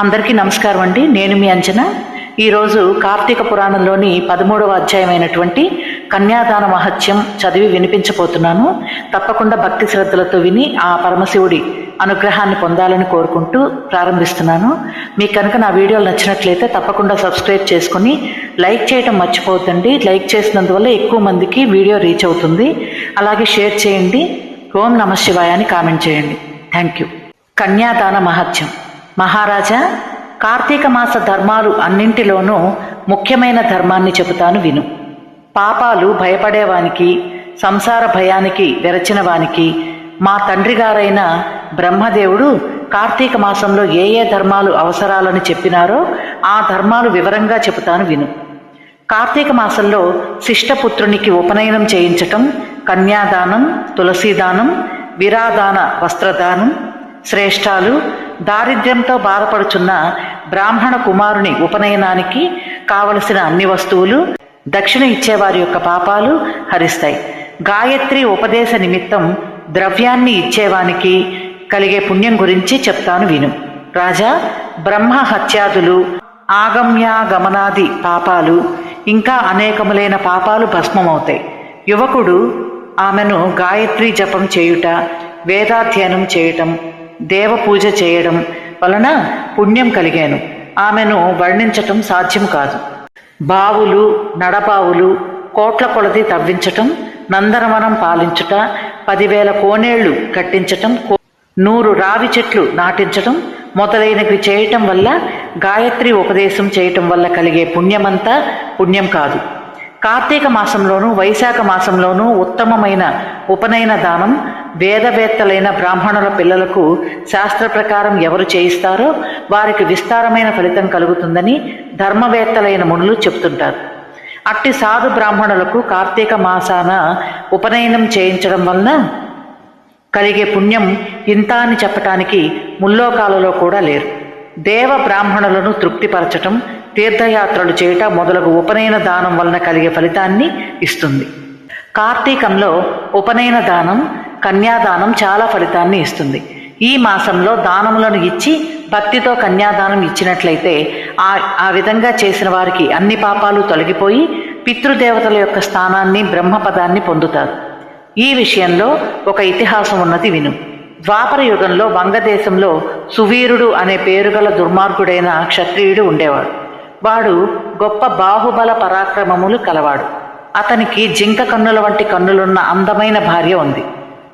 అందరికీ నమస్కారం అండి. నేను మీ అంచనా ఈరోజు కార్తీక పురాణంలోని పదమూడవ అధ్యాయమైనటువంటి కన్యాదాన మహత్యం చదివి వినిపించబోతున్నాను. తప్పకుండా భక్తి శ్రద్ధలతో విని ఆ పరమశివుడి అనుగ్రహాన్ని పొందాలని కోరుకుంటూ ప్రారంభిస్తున్నాను. మీకు కనుక నా వీడియోలు నచ్చినట్లయితే తప్పకుండా సబ్స్క్రైబ్ చేసుకుని లైక్ చేయడం మర్చిపోవద్దండి. లైక్ చేసినందువల్ల ఎక్కువ మందికి వీడియో రీచ్ అవుతుంది. అలాగే షేర్ చేయండి. ఓం నమ శివాయ అని కామెంట్ చేయండి. Thank you. కన్యాదాన మహత్యం. మహారాజా కార్తీక మాస ధర్మాలు అన్నింటిలోనూ ముఖ్యమైన ధర్మాన్ని చెబుతాను విను. పాపాలు భయపడేవానికి సంసార భయానికి వెరచిన వానికి మా తండ్రి గారైన బ్రహ్మదేవుడు కార్తీక మాసంలో ఏ ఏ ధర్మాలు అవసరాలని చెప్పినారో ఆ ధర్మాలు వివరంగా చెబుతాను విను. కార్తీక మాసంలో శిష్టపుత్రునికి ఉపనయనం చేయించటం కన్యాదానం తులసీదానం విరాదాన వస్త్రదానం శ్రేష్టాలు దారిద్ర్యంతో బాధపడుచున్న బ్రాహ్మణ కుమారుని ఉపనయనానికి కావలసిన అన్ని వస్తువులు దక్షిణ ఇచ్చేవారి యొక్క పాపాలు హరిస్తాయి. గాయత్రి ఉపదేశ నిమిత్తం ద్రవ్యాన్ని ఇచ్చేవానికి కలిగే పుణ్యం గురించి చెప్తాను విను. రాజా బ్రహ్మ హత్యాదులు ఆగమ్యాగమనాది పాపాలు ఇంకా అనేకములైన పాపాలు భస్మమవుతాయి. యువకుడు ఆమెను గాయత్రి జపం చేయుట వేదాధ్యయనం చేయటం దేవ పూజ చేయడం వలన పుణ్యం కలిగాను. ఆమెను వర్ణించటం సాధ్యం కాదు. బావులు నడబావులు కోట్ల కొలది తవ్వించటం నందనవనం పాలించుట పదివేల కోనేళ్ళు కట్టించటం నూరు రావి చెట్లు నాటించటం మొదలైనవి చేయటం వల్ల గాయత్రి ఉపదేశం చేయటం వల్ల కలిగే పుణ్యమంతా పుణ్యం కాదు. కార్తీక మాసంలోనూ వైశాఖ మాసంలోనూ ఉత్తమమైన ఉపనయన దానం వేదవేత్తలైన బ్రాహ్మణుల పిల్లలకు శాస్త్ర ప్రకారం ఎవరు చేయిస్తారో వారికి విస్తారమైన ఫలితం కలుగుతుందని ధర్మవేత్తలైన మునులు చెప్తుంటారు. అట్టి సాధు బ్రాహ్మణులకు కార్తీక మాసాన ఉపనయనం చేయించడం వలన కలిగే పుణ్యం ఇంత అని చెప్పటానికి ముల్లోకాలలో కూడా లేరు. దేవ బ్రాహ్మణులను తృప్తిపరచటం తీర్థయాత్రలు చేయట మొదలగు ఉపనయన దానం వలన కలిగే ఫలితాన్ని ఇస్తుంది. కార్తీకంలో ఉపనయన దానం కన్యాదానం చాలా ఫలితాన్ని ఇస్తుంది. ఈ మాసంలో దానములను ఇచ్చి భక్తితో కన్యాదానం ఇచ్చినట్లయితే ఆ ఆ విధంగా చేసిన వారికి అన్ని పాపాలు తొలగిపోయి పితృదేవతల యొక్క స్థానాన్ని బ్రహ్మపదాన్ని పొందుతారు. ఈ విషయంలో ఒక ఇతిహాసం ఉన్నది విను. ద్వాపర యుగంలో వంగదేశంలో సువీరుడు అనే పేరుగల దుర్మార్గుడైన క్షత్రియుడు ఉండేవాడు. వాడు గొప్ప బాహుబల పరాక్రమములు కలవాడు. అతనికి జింక కన్నుల వంటి కన్నులున్న అందమైన భార్య ఉంది.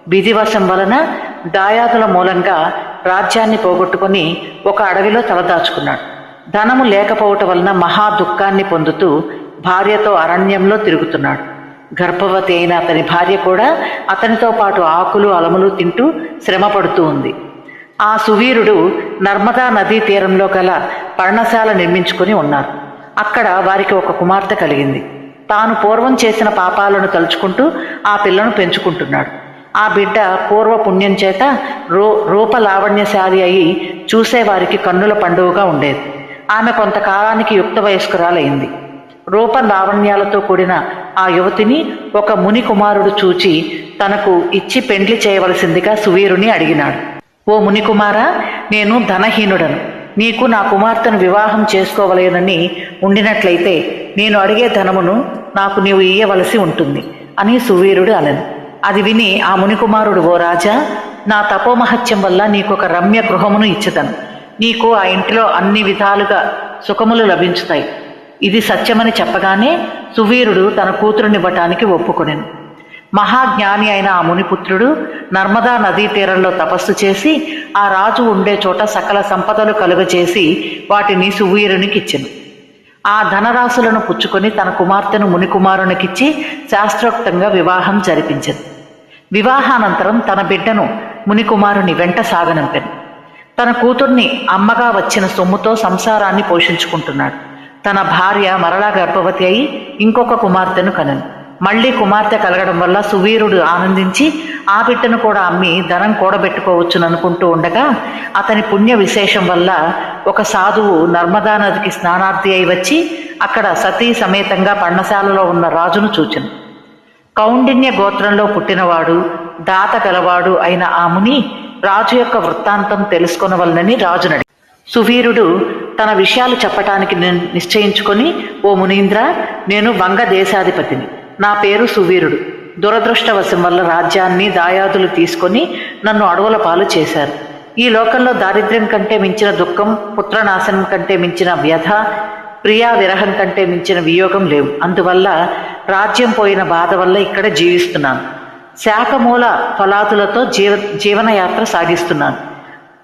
విధివశం వలన దాయాదుల మూలంగా రాజ్యాన్ని పోగొట్టుకుని ఒక అడవిలో తలదాచుకున్నాడు. ధనము లేకపోవటం వలన మహా దుఃఖాన్ని పొందుతూ భార్యతో అరణ్యంలో తిరుగుతున్నాడు. గర్భవతి అయిన అతని భార్య కూడా అతనితో పాటు ఆకులు అలములు తింటూ శ్రమపడుతూ ఉంది. ఆ సువీరుడు నర్మదా నదీ తీరంలో గల పర్ణశాల నిర్మించుకుని ఉన్నారు. అక్కడ వారికి ఒక కుమార్తె కలిగింది. తాను పూర్వం చేసిన పాపాలను తలుచుకుంటూ ఆ పిల్లను పెంచుకుంటున్నాడు. ఆ బిడ్డ పూర్వ పుణ్యం చేత రూ రూపలావణ్యశాలి అయి చూసేవారికి కన్నుల పండుగగా ఉండేది. ఆమె కొంతకాలానికి యుక్త వయస్కురాలైంది. రూప లావణ్యాలతో కూడిన ఆ యువతిని ఒక ముని కుమారుడు చూచి తనకు ఇచ్చి పెండ్లి చేయవలసిందిగా సువీరుని అడిగినాడు. ఓ మునికుమారా నేను ధనహీనుడను. నీకు నా కుమార్తెను వివాహం చేసుకోవలేనని ఉండినట్లయితే నేను అడిగే ధనమును నాకు నీవు ఇయ్యవలసి ఉంటుంది అని సువీరుడు అలను అది విని ఆ మునికుమారుడు ఓ రాజా నా తపోమహత్యం వల్ల నీకు ఒక రమ్య గృహమును ఇచ్చదను. నీకు ఆ ఇంటిలో అన్ని విధాలుగా సుఖములు లభించుతాయి. ఇది సత్యమని చెప్పగానే సువీరుడు తన కూతురునివ్వటానికి ఒప్పుకొనెను. మహాజ్ఞాని అయిన ఆ మునిపుత్రుడు నర్మదా నదీ తీరంలో తపస్సు చేసి ఆ రాజు ఉండే చోట సకల సంపదలు కలుగచేసి వాటిని సువీరునికిచ్చెను. ఆ ధనరాశులను పుచ్చుకొని తన కుమార్తెను మునికుమారునికిచ్చి శాస్త్రోక్తంగా వివాహం జరిపించింది వివాహానంతరం తన బిడ్డను మునికుమారుని వెంట సాగనంపెను. తన కూతుర్ని అమ్మగా వచ్చిన సొమ్ముతో సంసారాన్ని పోషించుకుంటున్నాడు. తన భార్య మరలా గర్భవతి అయి ఇంకొక కుమార్తెను కనను. మళ్ళీ కుమార్తె కలగడం వల్ల సువీరుడు ఆనందించి ఆ బిడ్డను కూడా అమ్మి ధనం కూడబెట్టుకోవచ్చుననుకుంటూ ఉండగా అతని పుణ్య విశేషం వల్ల ఒక సాధువు నర్మదా నదికి స్నానార్థి అయి వచ్చి అక్కడ సతీ సమేతంగా పర్ణశాలలో ఉన్న రాజును చూచెను. కౌండిన్య గోత్రంలో పుట్టినవాడు దాత గలవాడు అయిన ఆ ముని రాజు యొక్క వృత్తాంతం తెలుసుకొనవలనని రాజునడి సువీరుడు తన విషయాలు చెప్పటానికి నిశ్చయించుకొని ఓ మునీంద్ర నేను వంగ దేశాధిపతిని. నా పేరు సువీరుడు. దురదృష్టవశం వల్ల రాజ్యాన్ని దాయాదులు తీసుకొని నన్ను అడవుల పాలు చేశారు. ఈ లోకంలో దారిద్ర్యం కంటే మించిన దుఃఖం పుత్రనాశనం కంటే మించిన వ్యధ ప్రియా విరహం కంటే మించిన వియోగం లేవు. అందువల్ల రాజ్యం పోయిన బాధ వల్ల ఇక్కడ జీవిస్తున్నాను. శాఖమూల ఫలాతులతో జీవ జీవనయాత్ర సాగిస్తున్నాను.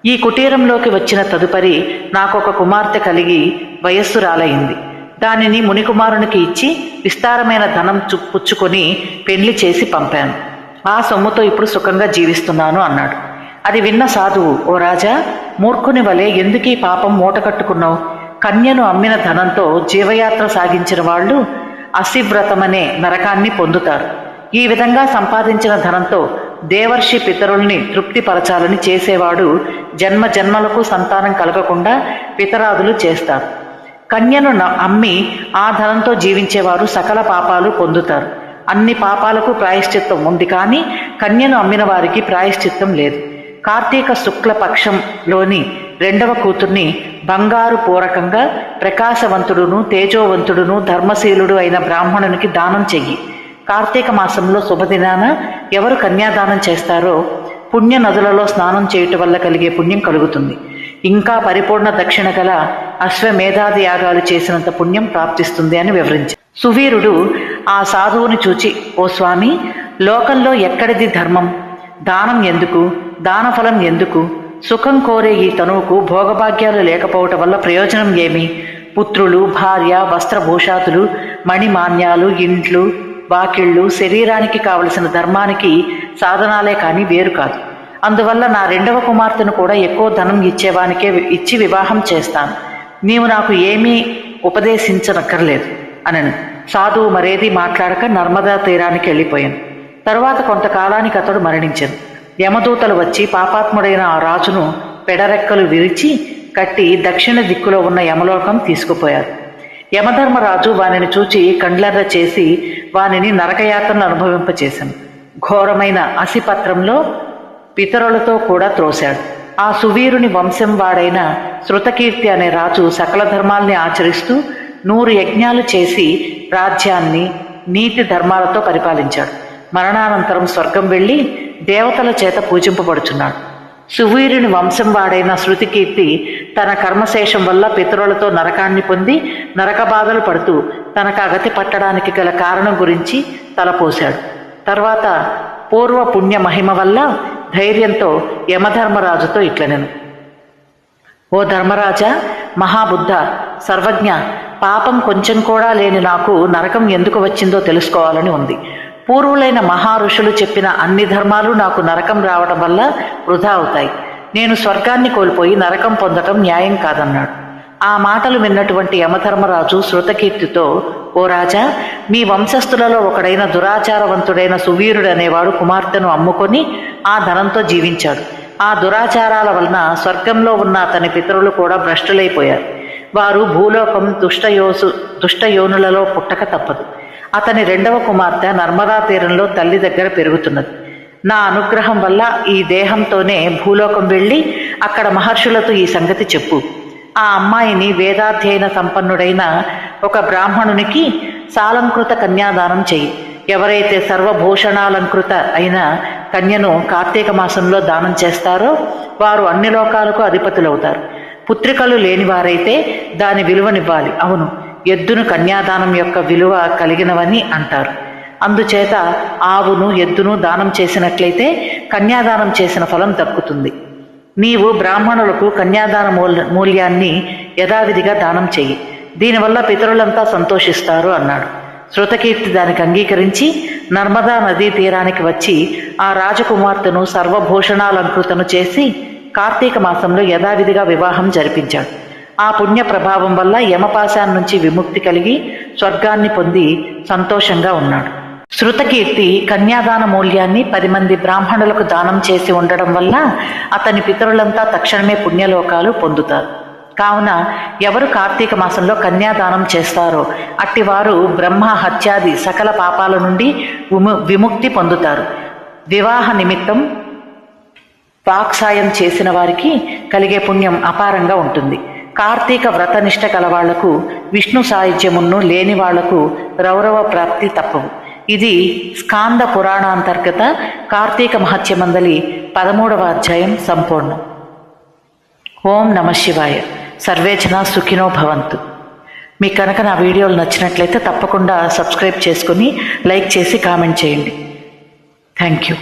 ఈ కుటీరంలోకి వచ్చిన తదుపరి నాకు ఒక కుమార్తె కలిగి వయస్సురాలైంది దానిని మునికుమారునికి ఇచ్చి విస్తారమైన ధనం చు- పుచ్చుకొని పెళ్ళి చేసి పంపాను. ఆ సొమ్ముతో ఇప్పుడు సుఖంగా జీవిస్తున్నాను అన్నాడు. అది విన్న సాధువు ఓ రాజా మూర్ఖుని వలె ఎందుకీ పాపం మూట కట్టుకున్నావు? కన్యను అమ్మిన ధనంతో జీవయాత్ర సాగించిన వాళ్ళు అసివ్రతమనే నరకాన్ని పొందుతారు. ఈ విధంగా సంపాదించిన ధనంతో దేవర్షి పితరుల్ని తృప్తిపరచాలని చేసేవాడు జన్మ జన్మలకు సంతానం కలగకుండా పితరాదులు చేస్తారు. కన్యను అమ్మి ఆ ధనంతో జీవించేవారు సకల పాపాలు పొందుతారు. అన్ని పాపాలకు ప్రాయశ్చిత్తం ఉంది కానీ కన్యను అమ్మిన వారికి ప్రాయశ్చిత్తం లేదు. కార్తీక శుక్ల పక్షంలోని రెండవ కూతుర్ని బంగారు పూరకంగా ప్రకాశవంతుడును తేజోవంతుడును ధర్మశీలుడు అయిన బ్రాహ్మణునికి దానం చెయ్యి. కార్తీక మాసంలో శుభదినాన ఎవరు కన్యాదానం చేస్తారో పుణ్య నదులలో స్నానం చేయటం వల్ల కలిగే పుణ్యం కలుగుతుంది. ఇంకా పరిపూర్ణ దక్షిణ గల అశ్వమేధాది యాగాలు చేసినంత పుణ్యం ప్రాప్తిస్తుంది అని వివరించారు. సువీరుడు ఆ సాధువుని చూచి ఓ స్వామి లోకంలో ఎక్కడిది ధర్మం? దానం ఎందుకు? దానఫలం ఎందుకు? సుఖం కోరే ఈ తనువుకు భోగభాగ్యాలు లేకపోవటం వల్ల ప్రయోజనం ఏమి? పుత్రులు భార్య వస్త్రభూషాతులు మణిమాన్యాలు ఇండ్లు వాకిళ్ళు శరీరానికి కావలసిన ధర్మానికి సాధనాలే కానీ వేరు కాదు. అందువల్ల నా రెండవ కుమార్తెను కూడా ఎక్కువ ధనం ఇచ్చేవానికే ఇచ్చి వివాహం చేస్తాను. నీవు నాకు ఏమీ ఉపదేశించనక్కర్లేదు అనను. సాధువు మరేది మాట్లాడక నర్మదా తీరానికి వెళ్ళిపోయాను. తరువాత కొంతకాలానికి అతడు మరణించాను. యమదూతలు వచ్చి పాపాత్ముడైన ఆ రాజును పెడరెక్కలు విరిచి కట్టి దక్షిణ దిక్కులో ఉన్న యమలోకం తీసుకుపోయారు. యమధర్మరాజు వానిని చూచి కండ్లర్ర చేసి వానిని నరకయాత్రను అనుభవింపచేశాను. ఘోరమైన అసిపత్రంలో పితరులతో కూడా త్రోశాడు. ఆ సువీరుని వంశం వాడైన శృతకీర్తి అనే రాజు సకల ధర్మాల్ని ఆచరిస్తూ నూరు యజ్ఞాలు చేసి రాజ్యాన్ని నీతి ధర్మాలతో పరిపాలించాడు. మరణానంతరం స్వర్గం వెళ్ళి దేవతల చేత పూజింపబడుచున్నాడు. సువీరుని వంశం వాడైన శృతికీర్తి తన కర్మశేషం వల్ల పితరులతో నరకాన్ని పొంది నరక బాధలు పడుతూ తనకు అగతి పట్టడానికి గల కారణం గురించి తలపోశాడు. తర్వాత పూర్వ పుణ్య మహిమ వల్ల ధైర్యంతో యమధర్మరాజుతో ఇట్లనెను ఓ ధర్మరాజా మహాబుద్ధ సర్వజ్ఞ పాపం కొంచెం కూడా లేని నాకు నరకం ఎందుకు వచ్చిందో తెలుసుకోవాలని ఉంది. పూర్వులైన మహా ఋషులు చెప్పిన అన్ని ధర్మాలు నాకు నరకం రావడం వల్ల వృధా అవుతాయి. నేను స్వర్గాన్ని కోల్పోయి నరకం పొందటం న్యాయం కాదన్నాడు. ఆ మాటలు విన్నటువంటి యమధర్మరాజు శృతకీర్తితో ఓ రాజా మీ వంశస్థులలో ఒకడైన దురాచారవంతుడైన సువీరుడనేవాడు కుమార్తెను అమ్ముకొని ఆ ధనంతో జీవించాడు. ఆ దురాచారాల వలన స్వర్గంలో ఉన్న అతని పితరులు కూడా భ్రష్టులైపోయారు. వారు భూలోకం దుష్టయోసు దుష్టయోనులలో పుట్టక తప్పదు. అతని రెండవ కుమార్తె నర్మదా తీరంలో తల్లి దగ్గర పెరుగుతున్నది. నా అనుగ్రహం వల్ల ఈ దేహంతోనే భూలోకం వెళ్ళి అక్కడ మహర్షులతో ఈ సంగతి చెప్పు. ఆ అమ్మాయిని వేదాధ్యయన సంపన్నుడైన ఒక బ్రాహ్మణునికి సాలంకృత కన్యాదానం చెయ్యి ఎవరైతే సర్వభూషణాలంకృత అయిన కన్యను కార్తీక మాసంలో దానం చేస్తారో వారు అన్ని లోకాలకు అధిపతులవుతారు. పుత్రికలు లేనివారైతే దాని విలువనివ్వాలి. అవును ఎద్దును కన్యాదానం యొక్క విలువ కలిగినవని అంటారు. అందుచేత ఆవును ఎద్దును దానం చేసినట్లయితే కన్యాదానం చేసిన ఫలం దక్కుతుంది. నీవు బ్రాహ్మణులకు కన్యాదాన మూల మూల్యాన్ని యథావిధిగా దానం చెయ్యి. దీనివల్ల పితరులంతా సంతోషిస్తారు అన్నాడు. శృతకీర్తి దానికి అంగీకరించి నర్మదా నదీ తీరానికి వచ్చి ఆ రాజకుమార్తెను సర్వభూషణాలంకృతను చేసి కార్తీక మాసంలో యథావిధిగా వివాహం జరిపించాడు. ఆ పుణ్య ప్రభావం వల్ల యమపాశాన్ నుంచి విముక్తి కలిగి స్వర్గాన్ని పొంది సంతోషంగా ఉన్నాడు. శృతకీర్తి కన్యాదాన మూల్యాన్ని పది మంది బ్రాహ్మణులకు దానం చేసి ఉండడం వల్ల అతని పితరులంతా తక్షణమే పుణ్యలోకాలు పొందుతారు. కావున ఎవరు కార్తీక మాసంలో కన్యాదానం చేస్తారో అట్టివారు బ్రహ్మ హత్యాది సకల పాపాల నుండి విము విముక్తి పొందుతారు. వివాహ నిమిత్తం వాక్సాయం చేసిన వారికి కలిగే పుణ్యం అపారంగా ఉంటుంది. కార్తీక వ్రతనిష్ట గల వాళ్ళకు విష్ణు సాయుధ్యమును లేని వాళ్ళకు రౌరవ ప్రాప్తి తప్పవు. ఇది స్కాంద పురాణాంతర్గత కార్తీక మహత్యమందలి పదమూడవ అధ్యాయం సంపూర్ణం. ఓం నమ శివాయ. సర్వేచన సుఖినో భవంతు. మీకు కనుక నా వీడియోలు నచ్చినట్లయితే తప్పకుండా సబ్స్క్రైబ్ చేసుకుని లైక్ చేసి కామెంట్ చేయండి. Thank you.